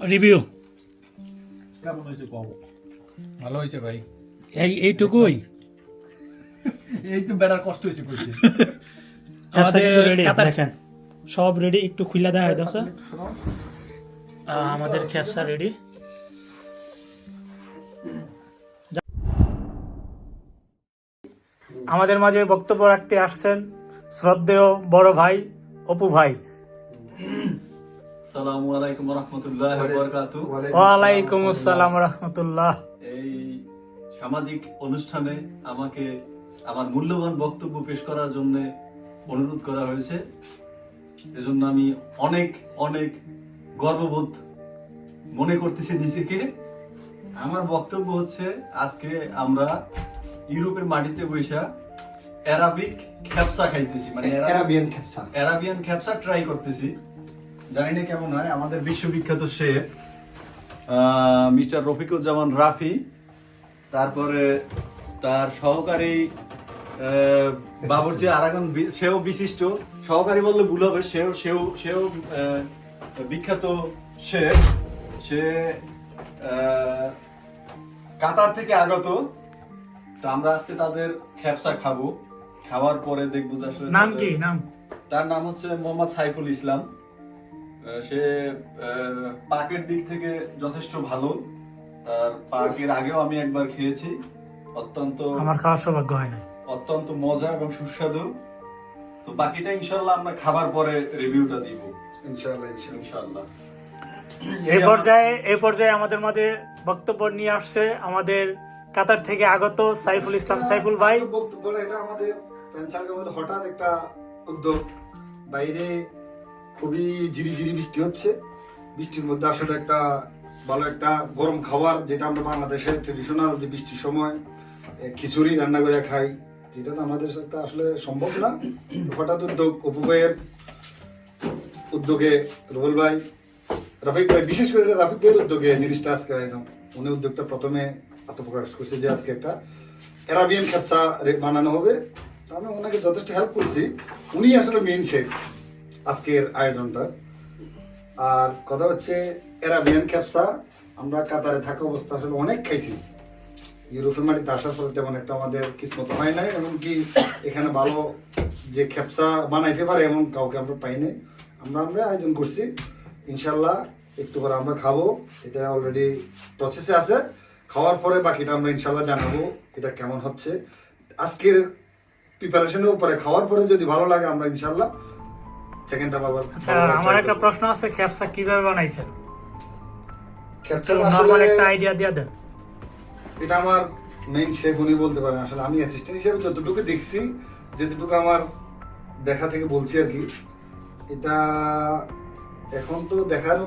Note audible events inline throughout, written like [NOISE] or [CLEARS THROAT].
Review কেমন হয়েছে কব ভালো হয়েছে ভাই। এই এইটুকুই। [LAUGHS] এই তো বেড়ার কষ্ট হয়েছে করতে [LAUGHS] আমাদের দেখেন। সব রেডি একটু খুলে দেওয়া হয় দশ আমাদের খ্যাপসা রেডি আমাদের মাঝে বক্তব্য রাখতে আসছেন শ্রদ্ধেয় বড় ভাই অপু ভাই। সালামু আলাইকুম রহমতুল্লাহ বরকাতু ওয়ালাইকুম আসসালাম। রহমতুল্লাহ এই সামাজিক অনুষ্ঠানে আমাকে আমার মূল্যবান বক্তব্য পেশ করার জন্য অনুরোধ করা হয়েছে। এজন্য আমি অনেক অনেক গর্ববোধ মনে করতেছি নিজেকে। আমার বক্তব্য হচ্ছে আজকে আমরা ইউরোপের মাটিতে বৈশা অ্যারাবিক খ্যাপসা খাইতেছি। মানে অ্যারাবিয়ান ক্যাপসা অ্যারাবিয়ান ক্যাপসা ট্রাই করতেছি। জানি না কেমন হয় আমাদের বিশ্ববিখ্যাত শেফ মিস্টার রফিকুজ্জামান রাফি তারপরে তার সহকারী বাবুর্চি আরাগান সেও বিশিষ্ট। সহকারী বললে ভুল হবে সেও সেও সেও বিখ্যাত শেফ। সে কাতার থেকে আগত। তো আমরা আজকে তাদের খ্যাপসা খাব। খাওয়ার পরে দেখব যে আসলে নাম কি? নাম? তার নাম হচ্ছে মোহাম্মদ সাইফুল ইসলাম। সে পাকের দিক থেকে যথেষ্ট ভালো। তার পাকের আগেও আমি একবার খেয়েছি। অত্যন্ত আমার খাওয়ার সৌভাগ্য হয় না অত্যন্ত মজা এবং সুস্বাদু। তো বাকিটা ইনশাল্লাহ আমরা খাবার পরে রিভিউটা দিব। ইনশাআল্লাহ ইনশাআল্লাহ। ইনশাল্লাহ এই পর্যায়ে এই পর্যায়ে আমাদের মাঝে বক্তব্য নিয়ে আসছে আমাদের কাতার থেকে আগত সাইফুল ইসলাম। সাইফুল ভাই। বক্তব্য এটা আমাদের হঠাৎ একটা উদ্যোগ। বাইরে খুবই ঝিরি ঝিরি বৃষ্টি হচ্ছে। বৃষ্টির মধ্যে আসলে একটা ভালো একটা গরম খাবার, যেটা আমরা বাংলাদেশের ট্রেডিশনাল যে বৃষ্টির সময় খিচুড়ি রান্না করে খাই, যেটা তো আমাদের সাথে আসলে সম্ভব না। হঠাৎ উদ্যোগ, অপু ভাইয়ের উদ্যোগে, রুবেল ভাই, রাফিক ভাই, বিশেষ করে রাফিক ভাইয়ের উদ্যোগে জিনিসটা আজকে আয়োজন উনি উদ্যোগটা প্রথমে আত্মপ্রকাশ করছে যে আজকে একটা অ্যারাবিয়ান খেপসা বানানো হবে। আমি ওনাকে যথেষ্ট হেল্প করছি। উনি আসলে মেইন শেফ আজকের আয়োজনটা। আর কথা হচ্ছে, অ্যারাবিয়ান খেপসা আমরা কাতারে থাকা অবস্থা আসলে অনেক খাইছি। ইউরোপের মাটিতে আসার পরে তেমন একটা আমাদের কিসমত হয় নাই, এমনকি এখানে ভালো যে খেপসা বানাইতে পারে এমন কাউকে আমরা পাই নাই। আমরা আমরা আয়োজন করছি। ইনশাল্লাহ একটু পরে আমরা খাব। এটা অলরেডি প্রসেসে আছে। খাওয়ার পরে বাকিটা আমরা ইনশাল্লাহ জানাব, এটা কেমন হচ্ছে। আজকের প্রিপারেশনের উপরে, খাওয়ার পরে যদি ভালো লাগে আমরা ইনশাল্লাহ আবার আচ্ছা আমার একটা প্রশ্ন আছে খ্যাপসা কীভাবে বানাইছেন? খেপসা নর্মাল একটা আইডিয়া দিয়ে দেন। এটা আমার মেইন শেফ উনি বলতে পারেন। আসলে আমি অ্যাসিস্ট্যান্ট হিসেবে যতটুকু দেখছি যেটুকু আমার দেখা থেকে বলছি আর কি এটা এখন তো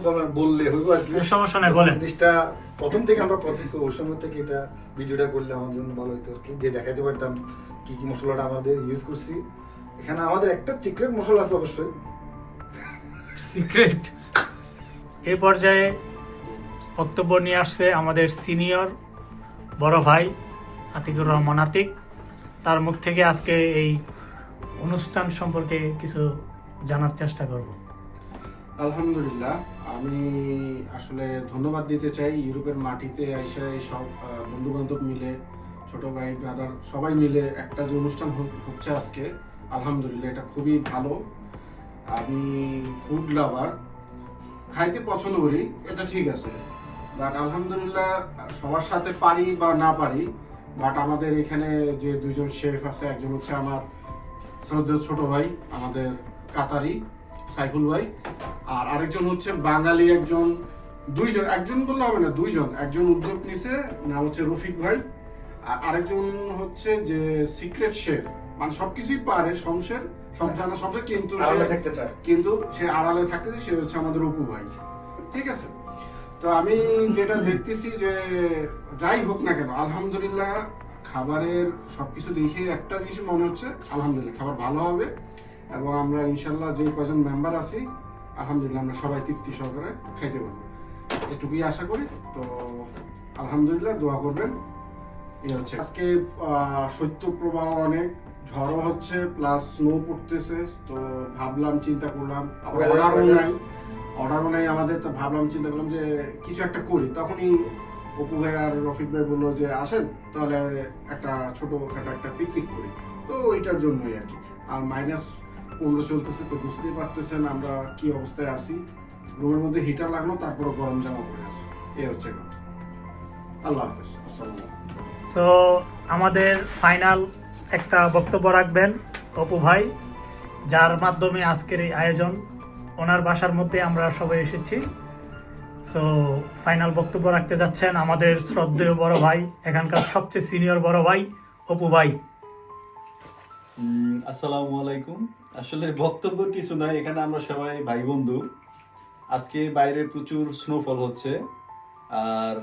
বলা- বললে হইব আর কি। সমস্যা নাই, বলেন। জিনিসটা প্রথম থেকে আমরা প্রসেস করব ওই সময় থেকে এটা ভিডিওটা করলে আমার জন্য ভালো হতো আর কি। যে দেখাতে পারতাম কি কি মশলাটা আমাদের ইউজ করছি। এখানে আমাদের একটা সিক্রেট মশলা আছে অবশ্যই সিক্রেট। এ পর্যায়ে বক্তব্য নিয়ে আসছে আমাদের সিনিয়র বড় ভাই আতিকুর রহমান আতিক। তার মুখ থেকে আজকে এই অনুষ্ঠান সম্পর্কে কিছু জানার চেষ্টা করব। আলহামদুলিল্লাহ আমি আসলে ধন্যবাদ দিতে চাই ইউরোপের মাটিতে এসে সব বন্ধু বান্ধব মিলে ছোট ভাই ব্রাদার সবাই মিলে একটা যে অনুষ্ঠান হচ্ছে আজকে আলহামদুলিল্লাহ এটা খুবই ভালো। আমি ফুড লাভার খাইতে পছন্দ করি, এটা ঠিক আছে। বাট আলহামদুলিল্লাহ, সবার সাথে পারি বা না পারি বাট আমাদের এখানে যে দুইজন শেফ আছে, একজন হচ্ছে আমার শ্রদ্ধেয় ছোট ভাই, আমাদের কাতারি, সাইফুল ভাই, আর আরেকজন হচ্ছে বাঙালি একজন, দুইজন, একজন বললে হবে না, দুইজন, একজন উদ্যোগ নিছে, নাম হচ্ছে রফিক ভাই, আর আরেকজন হচ্ছে যে সিক্রেট শেফ মানে সবকিছুই পারে সংসার সব জানা সংসার কিন্তু আড়ালে থাকতে চায়। কিন্তু সে আড়ালে থাকে সে হচ্ছে আমাদের অপু ভাই। ঠিক আছে? তো আমি যেটা দেখতেছি যে যাই হোক না কেন আলহামদুলিল্লাহ খাবারের সবকিছু দেখে একটা জিনিস মনে হচ্ছে আলহামদুলিল্লাহ খাবার ভালো হবে এবং আমরা ইনশাল্লাহ যে কজন মেম্বার আছি আলহামদুলিল্লাহ আমরা সবাই তৃপ্তি সহকারে খাইতে পারব। এটুকুই আশা করি তো আলহামদুলিল্লাহ দোয়া করবেন। এই হচ্ছে আজকে আহ, শৈত্যপ্রবাহ অনেক। ঝড়ও হচ্ছে প্লাস স্নো পড়তেছে তো ভাবলাম চিন্তা করলাম। অর্ডারও নাই অর্ডার বানাই আমাদের তো ভাবলাম চিন্তা করলাম যে কিছু একটা করি। তখনই অপু ভাই আর রফিক ভাই বলল যে আসেন তাহলে একটা ছোটখাটো একটা পিকনিক করি। তো ওইটার জন্যই আর কি। আর মাইনাস পনেরো চলতেছে তো বুঝতেই পারতেছেন আমরা কি অবস্থায় আছি। রুমের মধ্যে হিটার লাগানো তারপরে গরম জামা পরে আছে। এই হচ্ছে কথা। আল্লাহ হাফেজ। আসসালামু তো আমাদের ফাইনাল একটা বক্তব্য রাখবেন অপু ভাই, যার মাধ্যমে আজকের এই আয়োজন, ওনার বাসার মধ্যে আমরা সবাই এসেছি। সো ফাইনাল বক্তব্য রাখতে যাচ্ছেন আমাদের শ্রদ্ধেয় বড় ভাই, এখানকার সবচেয়ে সিনিয়র বড় ভাই, অপু ভাই। আসসালামু আলাইকুম। আসলে বক্তব্য কিছু নাই এখানে আমরা সবাই ভাই বন্ধু আজকে বাইরে প্রচুর স্নোফল হচ্ছে, আর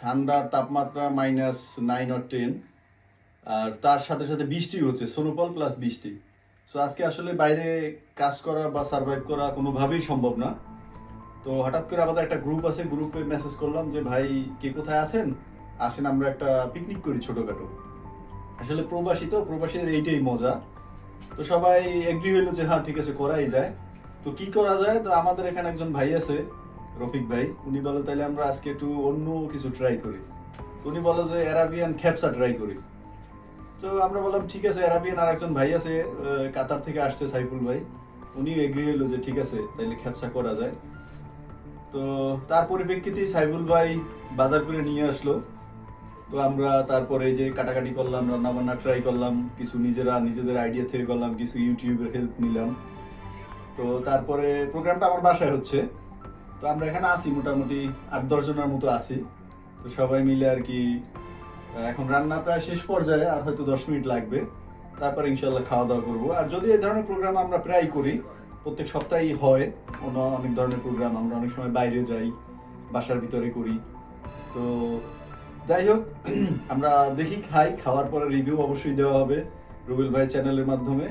ঠান্ডার তাপমাত্রা মাইনাস নাইন অর টেন আর তার সাথে সাথে বৃষ্টি হচ্ছে সোনোপল প্লাস বৃষ্টি। সো আজকে আসলে বাইরে কাজ করা বা সার্ভাইভ করা কোনোভাবেই সম্ভব না। তো হঠাৎ করে আমাদের একটা গ্রুপ আছে গ্রুপে মেসেজ করলাম যে, ভাই, কে কোথায় আছেন? আসেন, আমরা একটা পিকনিক করি ছোটখাটো। আসলে প্রবাসী তো, প্রবাসীদের এইটাই মজা। তো সবাই এগ্রি হইল যে হ্যাঁ ঠিক আছে, করাই যায়। তো কি করা যায়? তো আমাদের এখানে একজন ভাই আছে, রফিক ভাই। উনি বলে তাহলে আমরা আজকে একটু অন্য কিছু ট্রাই করি। উনি বলে যে অ্যারাবিয়ান খ্যাপসা ট্রাই করি। তো আমরা বললাম, ঠিক আছে অ্যারাবিয়ান আর একজন ভাই আছে কাতার থেকে আসছে সাইফুল ভাই। উনিও এগ্রি হইল যে ঠিক আছে, তাইলে খ্যাপসা করা যায়। তো তার পরিপ্রেক্ষিতে সাইফুল ভাই বাজার করে নিয়ে আসলো। তো আমরা তারপরে যে কাটাকাটি করলাম রান্না বান্না ট্রাই করলাম, কিছু নিজেরা, নিজেদের আইডিয়া থেকে করলাম, কিছু ইউটিউবের হেল্প নিলাম। তো তারপরে প্রোগ্রামটা আমার বাসায় হচ্ছে। তো আমরা এখানে আছি, মোটামুটি আট দশ জনের মতো আছি। তো সবাই মিলে আর কি এখন রান্না প্রায় শেষ পর্যায়ে, আর হয়তো দশ মিনিট লাগবে। তারপরে ইনশাল্লাহ খাওয়া দাওয়া করব। আর যদি এই ধরনের প্রোগ্রাম আমরা প্রায় করি, প্রত্যেক সপ্তাহেই হয়, অন্য অনেক ধরনের প্রোগ্রাম আমরা অনেক সময় বাইরে যাই, বাসার ভিতরে করি। তো যাই হোক, [CLEARS THROAT] আমরা দেখি, খাই, খাওয়ার পরে রিভিউ অবশ্যই দেওয়া হবে রুবেল ভাই চ্যানেলের মাধ্যমে।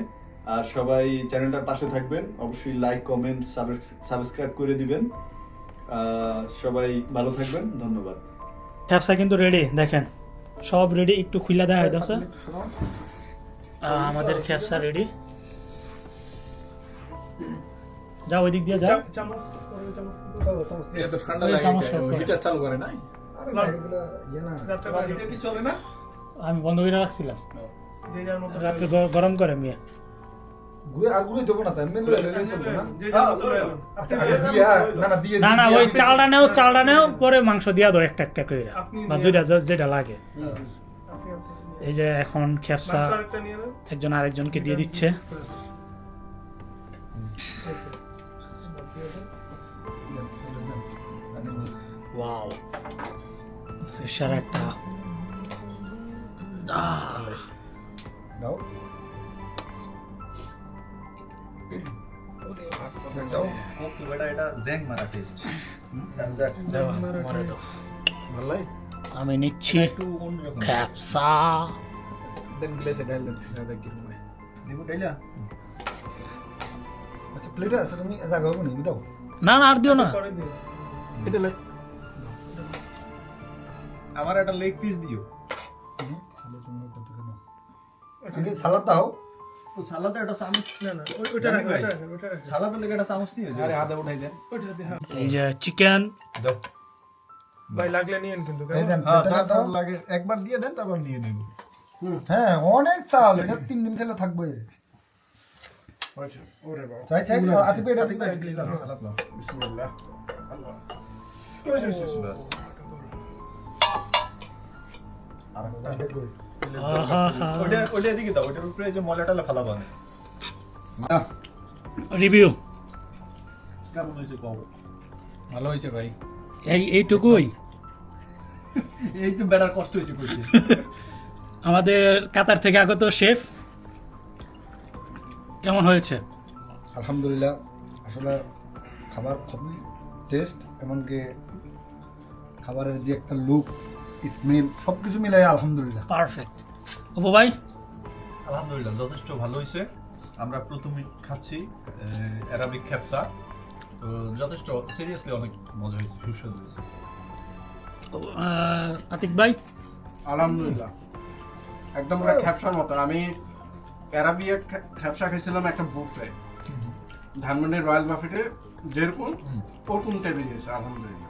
আর সবাই চ্যানেলটার পাশে থাকবেন, অবশ্যই লাইক কমেন্ট সাবস্ক্রাইব করে দিবেন। সবাই ভালো থাকবেন, ধন্যবাদ। ক্যাপসা কিন্তু রেডি দেখেন। সব রেডি একটু খুলে দেওয়া হয়েছে আমাদের ক্যাপসা রেডি যা ওই দিক দিয়ে এগুলা ইয়ে না। এটা কি চলে না? আমি বন্ধ করে রাখছিলাম। রাত্রে গরম করে মিয়া। ঘুরে আর ঘুরে দেবো না তো এমনি লয়ে লয়ে চলবে না? আচ্ছা হ্যাঁ, না না দিয়ে না না ওই চালটা নেও চালটা নেও পরে মাংস দিয়া দাও একটা একটা করে বা দুইটা যেটা লাগে। এই যে এখন খেপসা একজন আরেকজনকে দিয়ে দিচ্ছে। ওয়াও। সেরা একটা। দাও। দাও এটা এটা জ্যাং মারা টেস্ট ভালোই আমি নিচ্ছি একটু দেন গ্লেসে ডাল দেন দাদা কি রকম দিব ডাইলা আচ্ছা প্লেটে আছে তুমি জায়গা হবে না দাও। না না আর দিও না। এটা লই আমার একটা লেগ পিস দিও। আগে সালাদ দাও? সালাদে একটা চামচ না না ওইটা রাখ ওইটা রাখ ওইটা রাখ। সালাদের লেগে একটা চামচ নিয়ে আরে হাতে উঠাই দেন। ওইটা দিয়ে হ্যাঁ। এই যে চিকেন। দাও ভাই লাগলে নিয়েন কিন্তু এই কেমন? দেন হ্যাঁ প্লেটে চার দাও। চামচ লাগে একবার দিয়ে দেন তারপর নিয়ে নেব। হ্যাঁ অনেক চাল এটা তিন দিন খেলে থাকবে। ওরে বাবা। এদিকে দাও ওইটার উপরে যে ফালাবো রিভিউ কেমন হয়েছে ভালো হয়েছে ভাই। এই এইটুকুই। এই তো বেড়ার কষ্ট হয়েছে করতে [LAUGHS] আমাদের কাতার থেকে আগত শেফ কেমন হয়েছে? আলহামদুলিল্লাহ আসলে খাবার খুবই টেস্ট এমনকি খাবারের যে একটা লুক স্মেল সব কিছু মিলাই আলহামদুলিল্লাহ। পারফেক্ট। অপু ভাই? আলহামদুলিল্লাহ যথেষ্ট ভালো হয়েছে আমরা প্রথমে খাচ্ছি অ্যারাবিক খ্যাপসা তো যথেষ্ট সিরিয়াসলি অনেক মজা হয়েছে সুস্বাদু হয়েছে আতিক ভাই? আলহামদুলিল্লাহ। একদম পুরো খ্যাপসার মতন। আমি অ্যারাবিয়া খ্যাপসা খেয়েছিলাম একটা বুফে ধানমন্ডির রয়্যাল বাফেটে যেরকম ওরকম টাইপের গেছে আলহামদুলিল্লাহ।